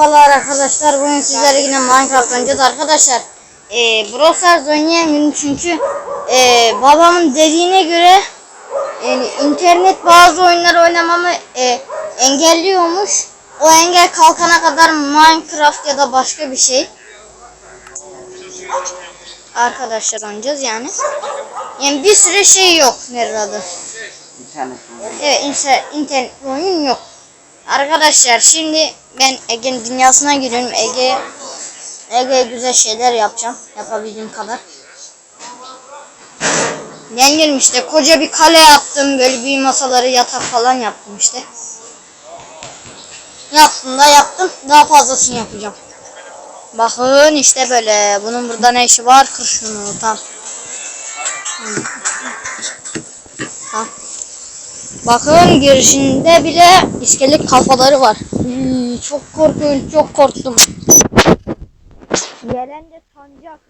Merhabalar arkadaşlar. Bugün sizlere yine Minecraft oynayacağız arkadaşlar. Ee, Brawl Stars oynayamıyorum çünkü ee, babamın dediğine göre yani internet bazı oyunları oynamamı ee, engelliyormuş. O engel kalkana kadar Minecraft ya da başka bir şey. Arkadaşlar oynayacağız yani. Yani bir süre şey yok. Nerede? İnternet Evet inter, internet oyun yok. Arkadaşlar şimdi ben Ege'nin dünyasına giriyorum. Ege Ege güzel şeyler yapacağım. Yapabildiğim kadar. Yengelim işte koca bir kale yaptım. Böyle büyü masaları yatak falan yaptım işte. Yaptım da yaptım. Daha fazlasını yapacağım. Bakın işte böyle. Bunun burada ne işi var? Kır şunu. Tamam. Tamam. Bakın girişinde bile iskelet kafaları var. Üy, çok korkunç, çok korktum. Gelen de sancak.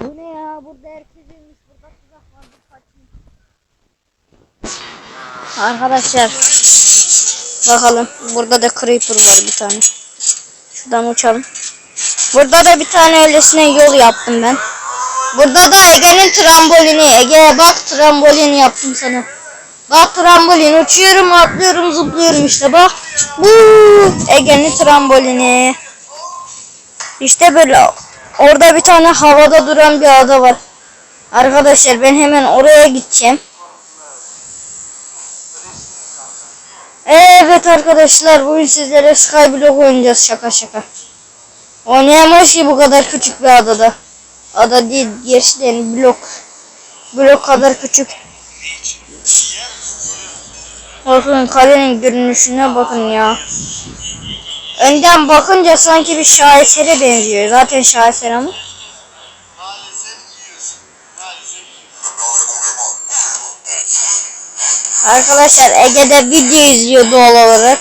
Bu ne ya? Burada herkes ölmüş. Burada tuzak var. Kaçın. Arkadaşlar. Bakalım. Burada da creeper var bir tane. Şuradan uçalım. Burada da bir tane öylesine yol yaptım ben. Burada da Ege'nin trambolini. Ege bak trambolini yaptım sana. Bak trambolin uçuyorum atlıyorum zıplıyorum işte bak. Bu Ege'nin trambolini. İşte böyle orada bir tane havada duran bir ada var. Arkadaşlar ben hemen oraya gideceğim. Evet arkadaşlar bugün sizlere Skyblock oynayacağız şaka şaka. Oynayamayız ki bu kadar küçük bir adada. Ada değil gerçekten blok. Blok kadar küçük. Bakın kalenin görünüşüne bakın ya. Önden bakınca sanki bir şahesere benziyor. Zaten şaheser ama. Arkadaşlar Ege'de video izliyor doğal olarak.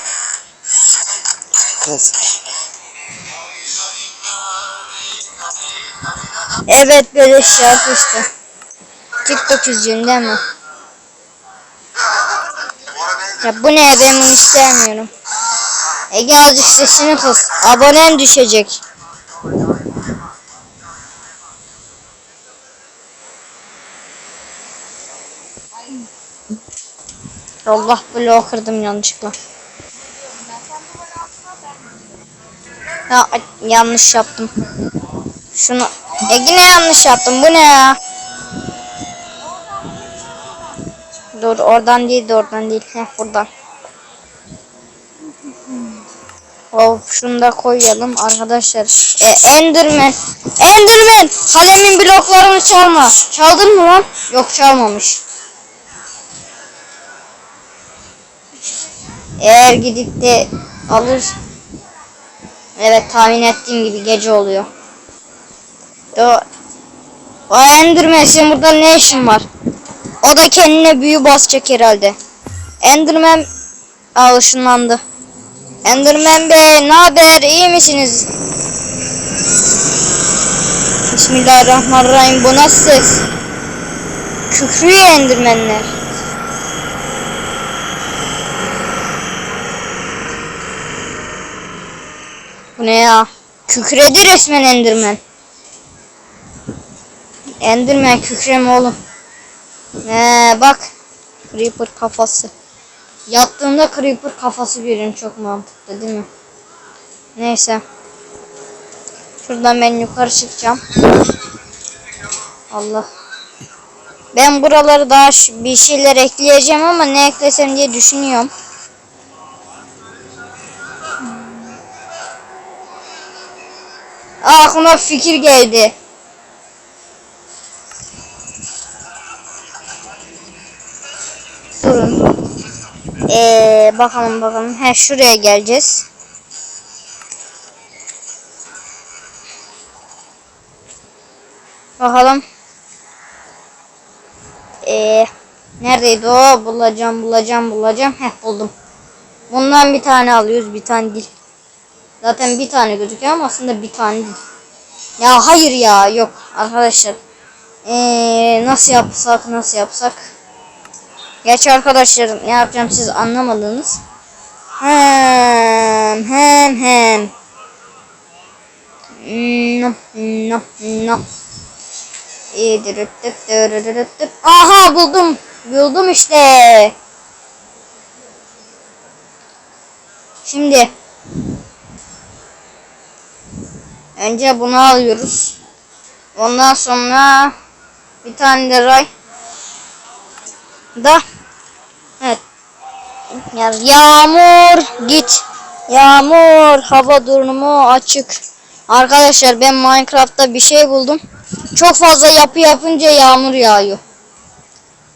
Evet böyle şarkı işte. TikTok izliyorsun değil mi? Ya bu ne ben bunu istemiyorum. Ege azıcık sesini kıs. Abonen düşecek. Allah bloğu kırdım yanlışlıkla. Ya yanlış yaptım. Şunu Ege ne yanlış yaptım? Bu ne ya? Dur oradan değil de oradan değil. Heh buradan. Of şunu da koyalım arkadaşlar. E, Enderman. Enderman. Kalemin bloklarını çalma. Çaldın mı lan? Yok çalmamış. Eğer gidip de alır. Evet tahmin ettiğim gibi gece oluyor. O, o Enderman senin burada ne işin var? O da kendine büyü basacak herhalde. Enderman Aa, ışınlandı. Enderman Bey ne haber iyi misiniz? Bismillahirrahmanirrahim bu nasıl ses? Kükrüyor Endermanler. Bu ne ya? Kükredi resmen Enderman. Enderman kükreme oğlum. Ee, bak. Creeper kafası. Yattığımda Creeper kafası görüyorum. Çok mantıklı değil mi? Neyse. Şuradan ben yukarı çıkacağım. Allah. Ben buraları daha bir şeyler ekleyeceğim ama ne eklesem diye düşünüyorum. Aa, aklıma fikir geldi. Durun. Ee, bakalım bakalım. He şuraya geleceğiz. Bakalım. Ee, neredeydi o? Bulacağım, bulacağım, bulacağım. Heh buldum. Bundan bir tane alıyoruz, bir tane değil. Zaten bir tane gözüküyor ama aslında bir tane değil. Ya hayır ya, yok arkadaşlar. Ee, nasıl yapsak, nasıl yapsak? Gerçi arkadaşlar ne yapacağım siz anlamadınız. Hem hem hem. No, no, no. Aha buldum. Buldum işte. Şimdi önce bunu alıyoruz. Ondan sonra bir tane de ray da ya yağmur git. Yağmur hava durumu açık. Arkadaşlar ben Minecraft'ta bir şey buldum. Çok fazla yapı yapınca yağmur yağıyor.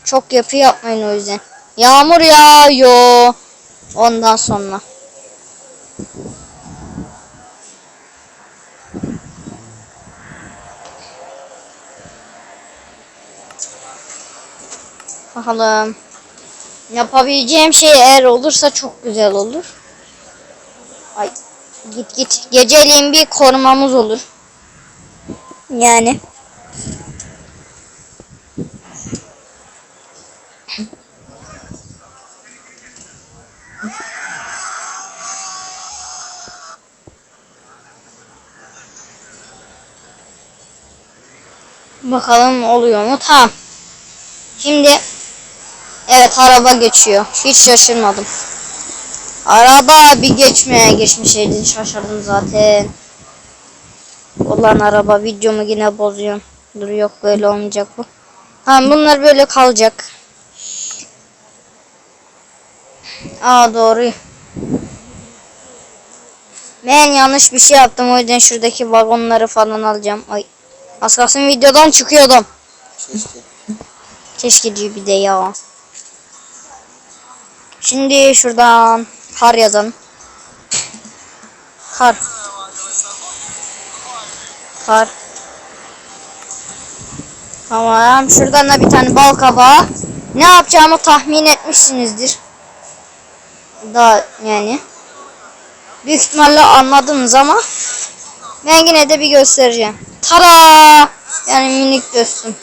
Çok yapı yapmayın o yüzden. Yağmur yağıyor. Ondan sonra. Bakalım. Yapabileceğim şey eğer olursa çok güzel olur. Ay git git. Geceliğin bir korumamız olur. Yani. Bakalım oluyor mu? Tamam. Şimdi evet araba geçiyor. Hiç şaşırmadım. Araba bir geçmeye geçmişeydi. Şaşırdım zaten. Olan araba videomu yine bozuyorum. Dur yok böyle olmayacak bu. Tamam bunlar böyle kalacak. Aa doğru. Ben yanlış bir şey yaptım o yüzden şuradaki vagonları falan alacağım. Ay. Az kalsın videodan çıkıyordum. Keşke. Keşke diyor bir de ya. Şimdi şuradan kar yazalım. Kar. Kar. Tamam. Şuradan da bir tane bal kabağı. Ne yapacağımı tahmin etmişsinizdir. Daha yani. Büyük ihtimalle anladınız ama ben yine de bir göstereceğim. Tara! Yani minik dostum.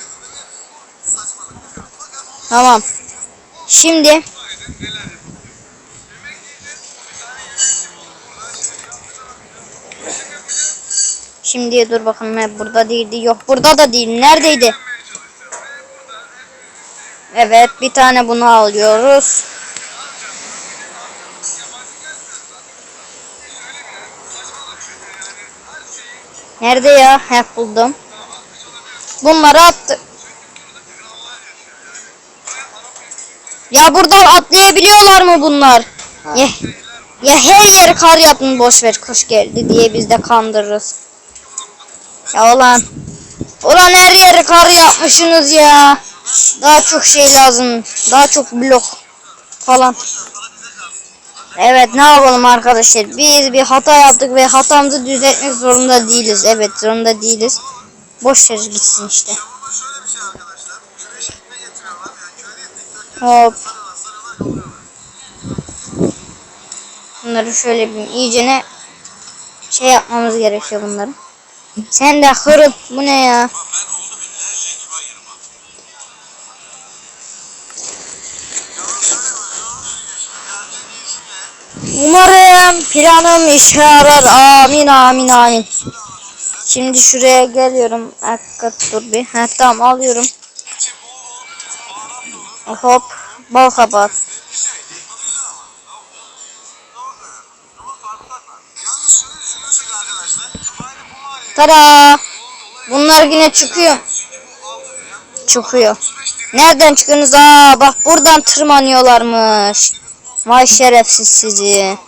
Tamam. Şimdi Şimdi dur bakalım burada değildi. Yok burada da değil. Neredeydi? Evet bir tane bunu alıyoruz. Nerede ya? Hep buldum. Bunları attı. Ya buradan atlayabiliyorlar mı bunlar? Ya, ya her yeri kar yapın boş ver kış geldi diye biz de kandırırız. Ya ulan. Ulan her yeri kar yapmışsınız ya. Daha çok şey lazım. Daha çok blok falan. Evet ne yapalım arkadaşlar. Biz bir hata yaptık ve hatamızı düzeltmek zorunda değiliz. Evet zorunda değiliz. Boş ver gitsin işte. Hop. Bunları şöyle bir iyicene şey yapmamız gerekiyor bunları. Sen de hırıl. Bu ne ya? Umarım planım işe yarar. Amin amin amin. Şimdi şuraya geliyorum. Hakikaten dur bir. Ha, tamam alıyorum. Hop. Bal kabağı. Yalnız şöyle düşünürsek arkadaşlar. Dubai'de bu mahalleye Tada. Bunlar yine çıkıyor. Çıkıyor. Nereden çıkıyorsunuz? Aa bak buradan tırmanıyorlarmış. Vay şerefsiz sizi.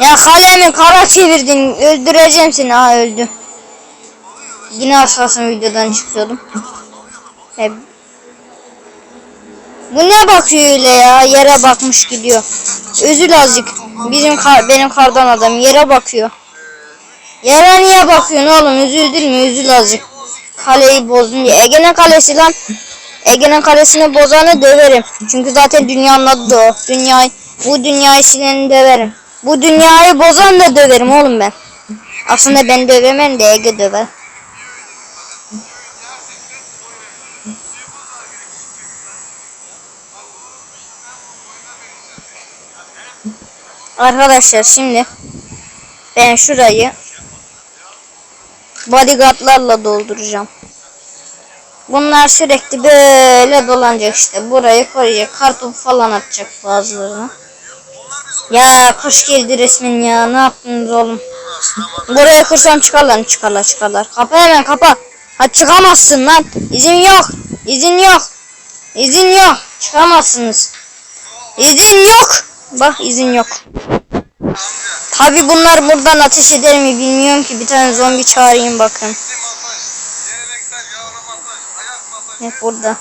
Ya kalemi kara çevirdin. Öldüreceğim seni. Aa öldü. Yine aşağısın videodan çıkıyordum. Hep. Bu ne bakıyor öyle ya? Yere bakmış gidiyor. Üzül azıcık. Bizim kar, benim kardan adam yere bakıyor. Yere niye bakıyorsun oğlum? Üzüldün mü? Üzül azıcık. Kaleyi bozdun diye. Ege'nin kalesi lan. Ege'nin kalesini bozanı döverim. Çünkü zaten dünyanın adı da o. Dünyayı, bu dünyayı sileni döverim. Bu dünyayı bozan da döverim oğlum ben. Aslında ben dövemem de Ege döver. Arkadaşlar şimdi ben şurayı bodyguardlarla dolduracağım. Bunlar sürekli böyle dolanacak işte. Burayı koruyacak. Kartopu falan atacak bazılarına. Ya kış geldi resmen ya. Ne yaptınız oğlum? Buraya kırsam çıkarlar çıkarlar çıkarlar. Kapa hemen kapa. Ha çıkamazsın lan. İzin yok. İzin yok. İzin yok. Çıkamazsınız. İzin yok. Bak izin yok. Tabi bunlar buradan ateş eder mi bilmiyorum ki. Bir tane zombi çağırayım bakın. Hep burada.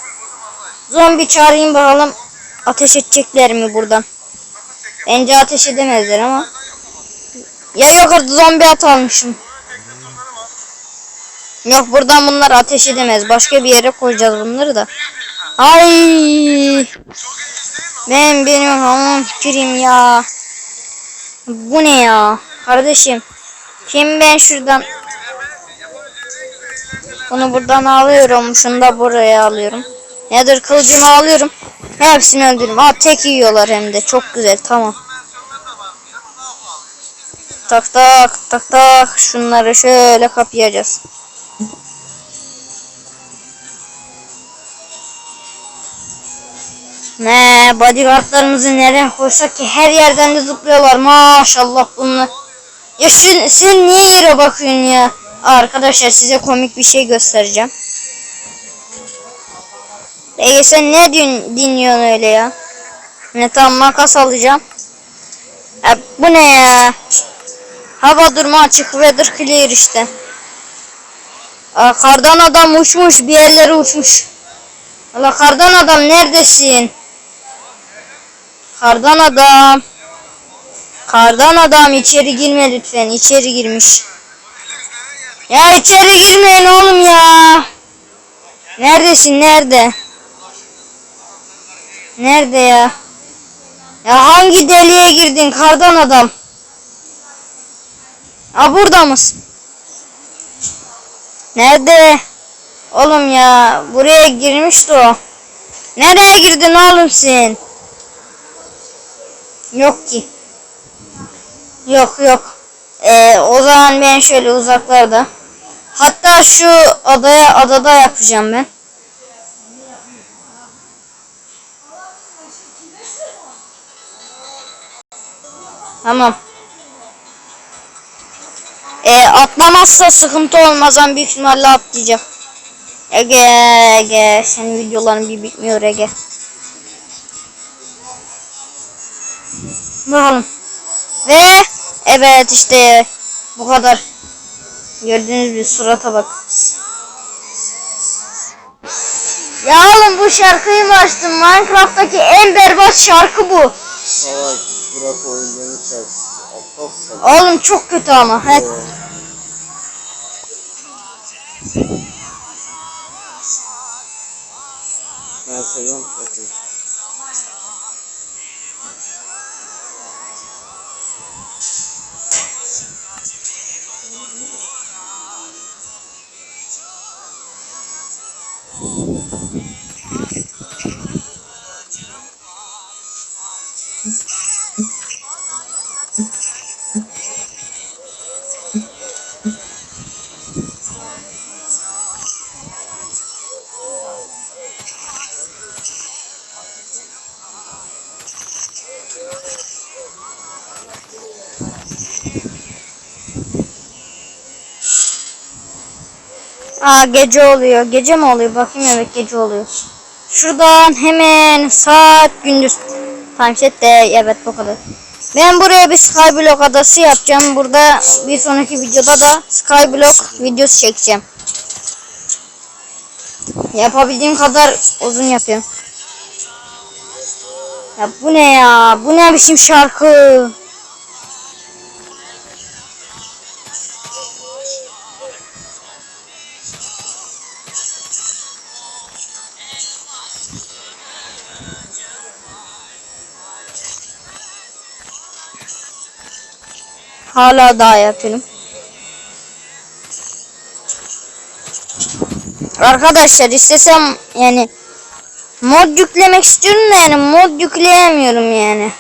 Zombi çağırayım bakalım. Ateş edecekler mi buradan? Bence ateş edemezler ama. Ya yok orada zombi at almışım. Yok buradan bunlar ateş edemez. Başka bir yere koyacağız bunları da. Ay. Ben benim hamam fikrim ya. Bu ne ya? Kardeşim. Şimdi ben şuradan bunu buradan alıyorum. Şunu da buraya alıyorum. Nedir kılıcımı alıyorum. Hepsini öldürürüm. Aa tek yiyorlar hem de. Çok güzel. Tamam. Tak tak tak tak. Şunları şöyle kapayacağız. Ne bodyguardlarımızı nereye koysak ki her yerden de zıplıyorlar maşallah bunlar. Ya şu, sen niye yere bakıyorsun ya? Arkadaşlar size komik bir şey göstereceğim. Ege sen ne din, dinliyorsun öyle ya? Ne tam makas alacağım. Ya, bu ne ya? Hava durumu açık weather clear işte. Aa, kardan adam uçmuş bir yerlere uçmuş. Allah kardan adam neredesin? Kardan adam. Kardan adam içeri girme lütfen. İçeri girmiş. Ya içeri girmeyin oğlum ya. Neredesin nerede? Nerede ya? Ya hangi deliğe girdin kardan adam? Ha burada mısın? Nerede? Oğlum ya buraya girmişti o. Nereye girdin oğlum sen? Yok ki. Yok yok. Ee, o zaman ben şöyle uzaklarda. Hatta şu adaya adada yapacağım ben. Tamam. Ee, atlamazsa sıkıntı olmaz ama büyük ihtimalle atlayacak. Ege Ege senin videoların bir bitmiyor Ege. Bakalım. Ve evet işte bu kadar. Gördüğünüz bir surata bak. Ya oğlum bu şarkıyı mı açtın? Minecraft'taki en berbat şarkı bu. Salak bırak oyunların şarkısı. Aptal salak. Oğlum çok kötü ama. Evet. Ben seviyorum şarkıyı. Aa gece oluyor. Gece mi oluyor? Bakayım evet gece oluyor. Şuradan hemen saat gündüz. Timeset de evet bu kadar. Ben buraya bir Skyblock adası yapacağım. Burada bir sonraki videoda da Skyblock videosu çekeceğim. Yapabildiğim kadar uzun yapıyorum. Ya bu ne ya? Bu ne biçim şarkı? Hala daha yapıyorum. Arkadaşlar istesem yani mod yüklemek istiyorum da yani mod yükleyemiyorum yani.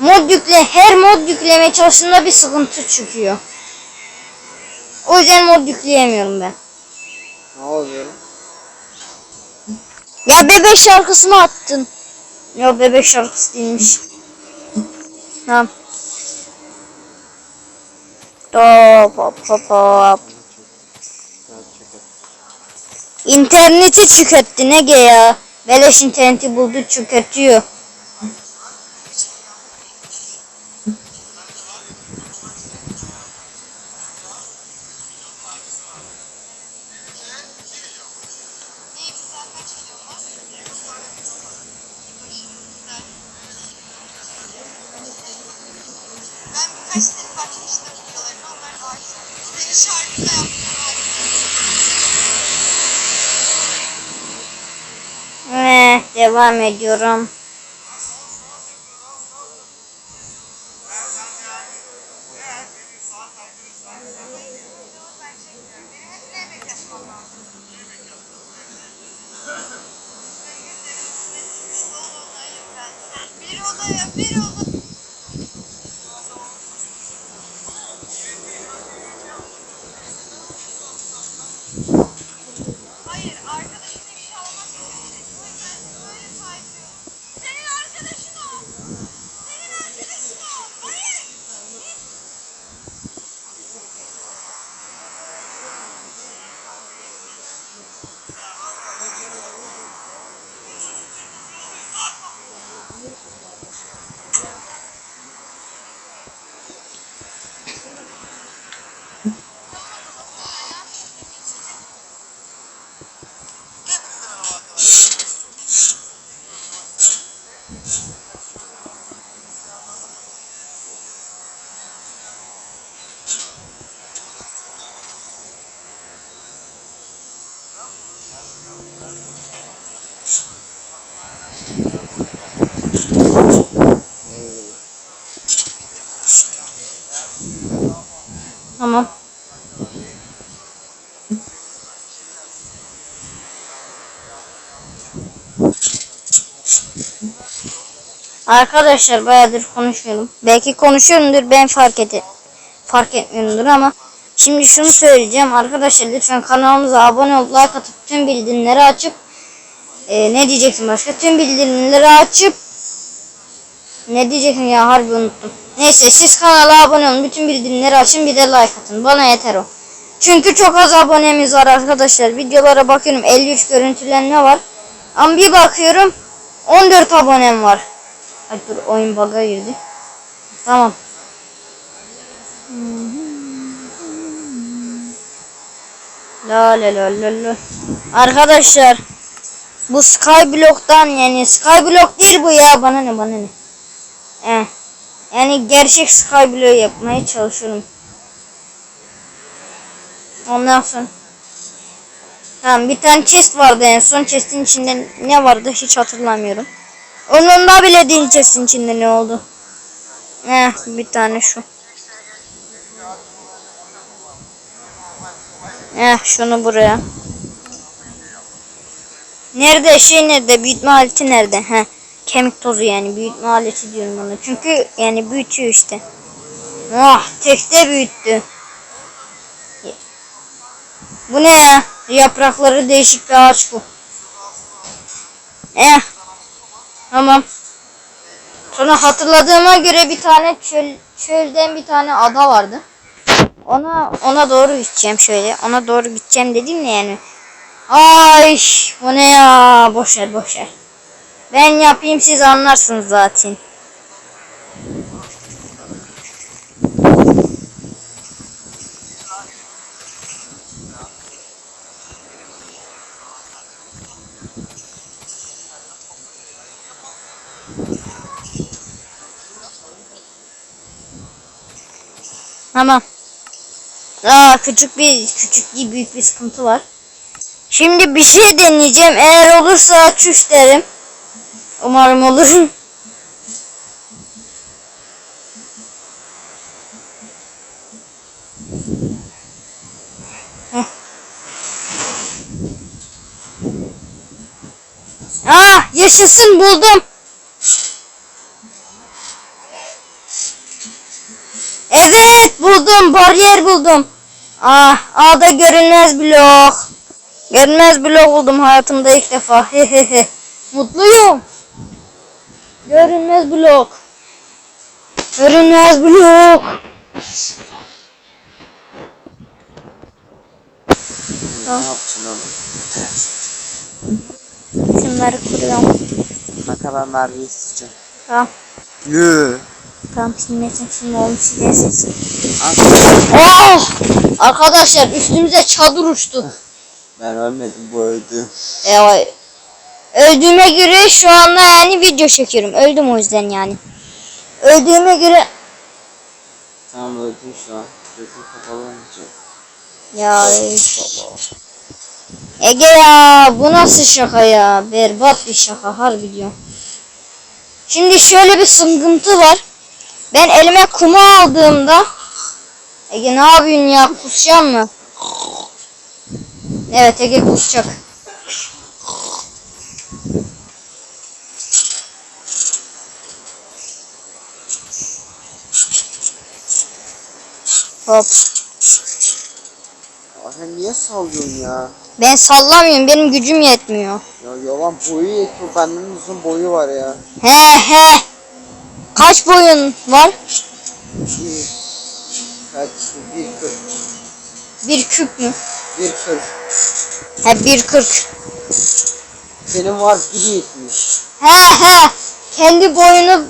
mod yükle her mod yüklemeye çalıştığımda bir sıkıntı çıkıyor. O yüzden mod yükleyemiyorum ben. Ne oluyor? Ya bebek şarkısı mı attın? Yok bebek şarkısı değilmiş. Tamam. Hop hop hop. Çeker. İnterneti tüketti ne ge ya. Beleş interneti buldu tüketiyor. Ben birkaç sene bakmıştım videolarına onlar da artık. Senin şarkı da yaptım. Eh, devam ediyorum. Benim hep yemek yapmam lazım. Bir odaya, bir odaya. Hayır, arkadaşın ifşa olmak istemiş. O yüzden böyle saydırıyorum. Senin arkadaşın o. Senin arkadaşın o. Hayır. Tamam. Arkadaşlar bayağıdır konuşmuyorum. Belki konuşuyorumdur ben fark et fark etmiyorumdur ama şimdi şunu söyleyeceğim arkadaşlar lütfen kanalımıza abone olup like atıp tüm bildirimleri açıp e, ne diyecektim başka tüm bildirimleri açıp ne diyecektim ya harbi unuttum. Neyse siz kanala abone olun bütün bildirimleri açın bir de like atın bana yeter o. Çünkü çok az abonemiz var arkadaşlar. Videolara bakıyorum 53 görüntülenme var. Ama bir bakıyorum 14 abonem var. Ay dur oyun bug'a girdi. Tamam. La la la la la. Arkadaşlar bu Skyblock'tan yani Skyblock değil bu ya bana ne bana ne. Eh. Yani gerçek Skyblock yapmaya çalışıyorum. Ondan sonra Tamam bir tane chest vardı en son chestin içinde ne vardı hiç hatırlamıyorum. Onun da bile değil chestin içinde ne oldu. Eh bir tane şu. Eh şunu buraya. Nerede şey nerede büyütme aleti nerede? He. Kemik tozu yani büyütme aleti diyorum ona. Çünkü yani büyütüyor işte. Ah tekte büyüttü. Bu ne ya? Yaprakları değişik bir ağaç bu. Eh. Tamam. Sonra hatırladığıma göre bir tane çöl, çölden bir tane ada vardı. Ona ona doğru gideceğim şöyle. Ona doğru gideceğim dedim de yani. Ay bu ne ya? Boş ver boş ver. Ben yapayım siz anlarsınız zaten. Tamam. Aa küçük bir küçük değil büyük bir sıkıntı var. Şimdi bir şey deneyeceğim. Eğer olursa çüş derim. Umarım olur. Aa yaşasın buldum. buldum. Bariyer buldum. Ah, A'da görünmez blok. Görünmez blok buldum hayatımda ilk defa. Hehehe. Mutluyum. Görünmez blok. Görünmez blok. Ne yapacaksın oğlum? Şunları kuruyorum. Kadar mermi isteyeceğim. Tamam. Yü. Tamam silmesin şimdi olmuş silersin. Aslında Oh! Arkadaşlar üstümüze çadır uçtu. ben ölmedim bu öldü. Ya, öldüğüme göre şu anda yani video çekiyorum. Öldüm o yüzden yani. Öldüğüme göre Tamam öldüm şu an. Gözüm kapalı olmayacak. ya Ege ya bu nasıl şaka ya? Berbat bir şaka harbi diyorum. Şimdi şöyle bir sıkıntı var. Ben elime kumu aldığımda Ege ne yapıyorsun ya? Kusacağım mı? Evet Ege kusacak. Hop. Ya sen niye sallıyorsun ya? Ben sallamıyorum. Benim gücüm yetmiyor. Ya yalan boyu yetiyor. Benden uzun boyu var ya. He he. Kaç boyun var? Bir. Kaç? Bir kırk. Bir küp mü? Bir kırk. He bir kırk. Benim var bir yetmiş. He he. Kendi boyunu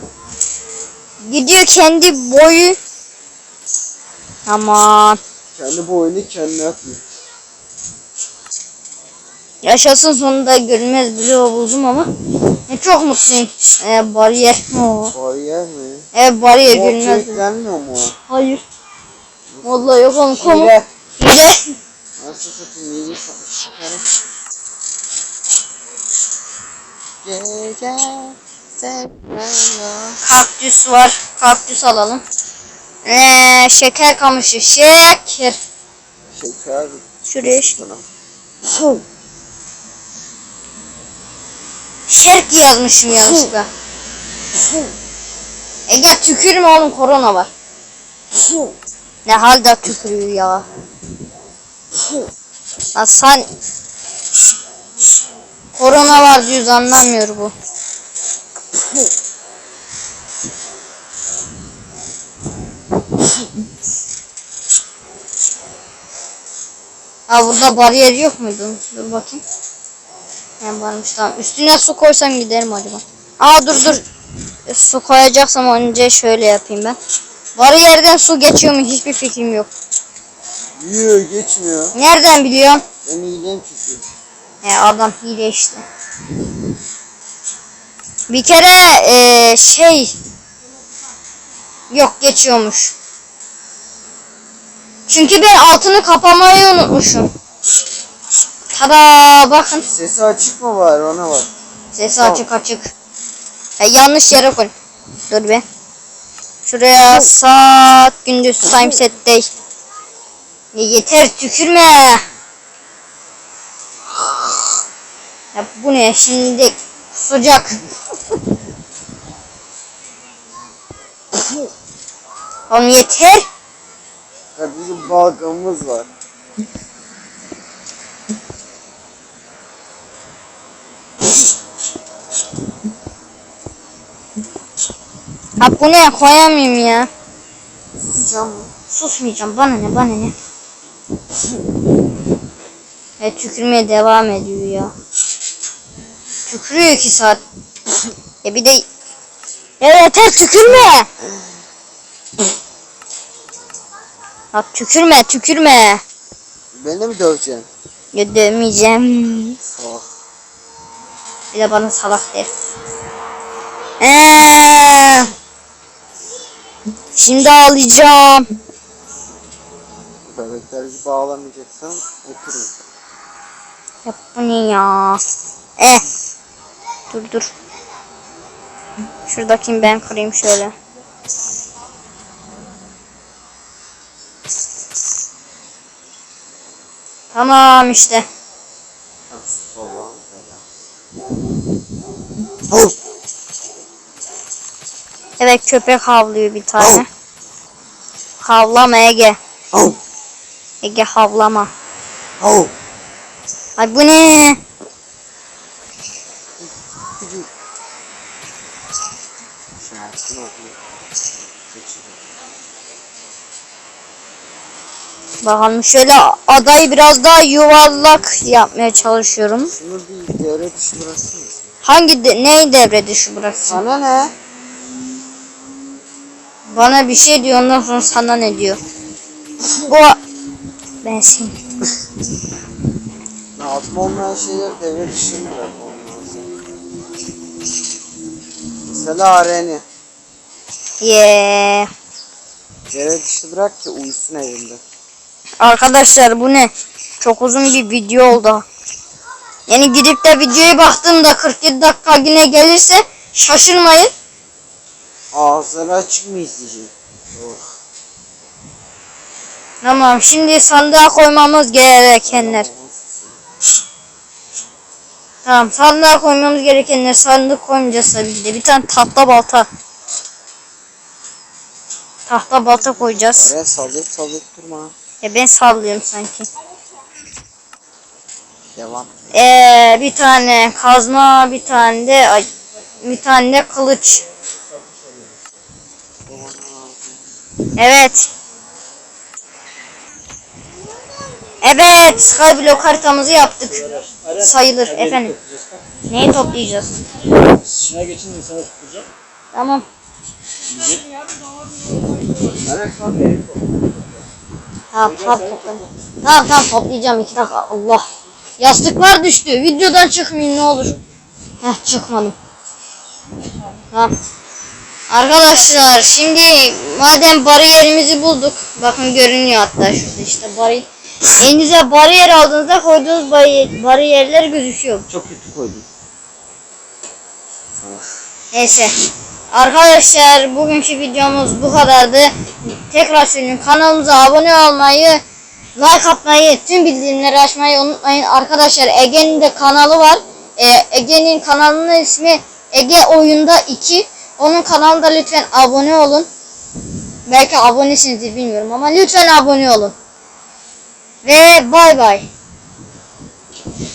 gidiyor kendi boyu. Aman. Kendi boyunu kendine atıyor. Yaşasın sonunda görünmez bloğu buldum ama e, çok mutluyum. E, bariyer. Oo. Bariyer mi? Evet bariyer O görünmez. bloğu. yüklenmiyor mu? o? Hayır. Vallahi yok oğlum. Komu. Hile. Hile. Nasıl satayım çıkarım. Gece Kaktüs var. Kaktüs alalım. Ee, şeker kamışı. Şeker. Şeker. Şuraya ş- Bana. şerk yazmışım yanlışlıkla. Ege tükürme oğlum korona var. Ne halde tükürüyor ya. Lan sen korona var diyoruz anlamıyor bu. Ha burada bariyer yok muydu? Dur bakayım. Hem varmış tamam. Üstüne su koysam giderim acaba. Aa dur dur. Su koyacaksam önce şöyle yapayım ben. Bariyerden su geçiyor mu hiçbir fikrim yok. Yürü geçmiyor. Nereden biliyorum? Ben iyileyim çünkü. E adam hile işte. Bir kere e, şey yok geçiyormuş. Çünkü ben altını kapamayı unutmuşum. Tada bakın Sesi açık mı var ona bak. sesi Tamam. açık açık. E, yanlış yere koy. Dur be. Şuraya saat gündüz time set değil. Ya yeter tükürme. Ya bu ne şimdi kusacak. Oğlum yeter. Ya bizim balgamımız var. Ha bu ne koyamıyorum ya. Susacağım? Susmayacağım bana ne bana ne. E tükürmeye devam ediyor ya. Tükürüyor iki saat. E bir de ya yeter tükürme. Ya tükürme tükürme. Beni mi döveceksin? Ya dövmeyeceğim. Salak. Bir de bana salak der. Eee. Şimdi ağlayacağım. Bebekler gibi ağlamayacaksan oturun. Ya bu ne ya? Eh. Dur dur. Şuradakini ben kırayım şöyle. Tamam işte. Evet köpek havlıyor bir tane. Havlama Ege. Ege havlama. Hav. Ay bu ne? Bakalım şöyle adayı biraz daha yuvarlak yapmaya çalışıyorum. Şunu bir devre dışı bıraksana. Hangi de, neyi devre dışı bıraksın? Sana ne? Bana bir şey diyor ondan sonra sana ne diyor? Bu ben seni. Lazım olmayan şeyler devre dışı lazım? Mesela areni. Yeah. Devre dışı bırak ki uyusun evinde. Arkadaşlar bu ne? Çok uzun bir video oldu. Yani gidip de videoya baktığımda 47 dakika yine gelirse şaşırmayın. Ağızları açık mı izleyecek? Oh. Tamam şimdi sandığa koymamız gerekenler. Tamam sandığa koymamız gerekenler sandık koymayacağız tabii ki de. Bir tane tahta balta. Tahta balta koyacağız. Oraya sallayıp sallayıp durma. Ya ben sallıyorum sanki. Devam. Ee, bir tane kazma, bir tane de ay, bir tane de kılıç. Evet. Evet, Skyblock haritamızı yaptık. Sayılır efendim. Neyi toplayacağız? Şuna geçince sana tutacağım. Tamam. Tamam, tamam topla. Tamam tamam toplayacağım iki dakika. Allah. Yastıklar düştü. Videodan çıkmayayım ne olur. Heh çıkmadım. Tamam. Arkadaşlar şimdi madem bariyerimizi bulduk. Bakın görünüyor hatta şurada işte bari. Elinize bariyer aldığınızda koyduğunuz bariyer, bariyerler gözüküyor. Çok kötü koydum. Neyse. Arkadaşlar bugünkü videomuz bu kadardı. Tekrar söyleyeyim kanalımıza abone olmayı, like atmayı, tüm bildirimleri açmayı unutmayın. Arkadaşlar Ege'nin de kanalı var. Ee, Ege'nin kanalının ismi Ege Oyunda 2. Onun kanalında lütfen abone olun. Belki abonesinizdir bilmiyorum ama lütfen abone olun. Ve bay bay.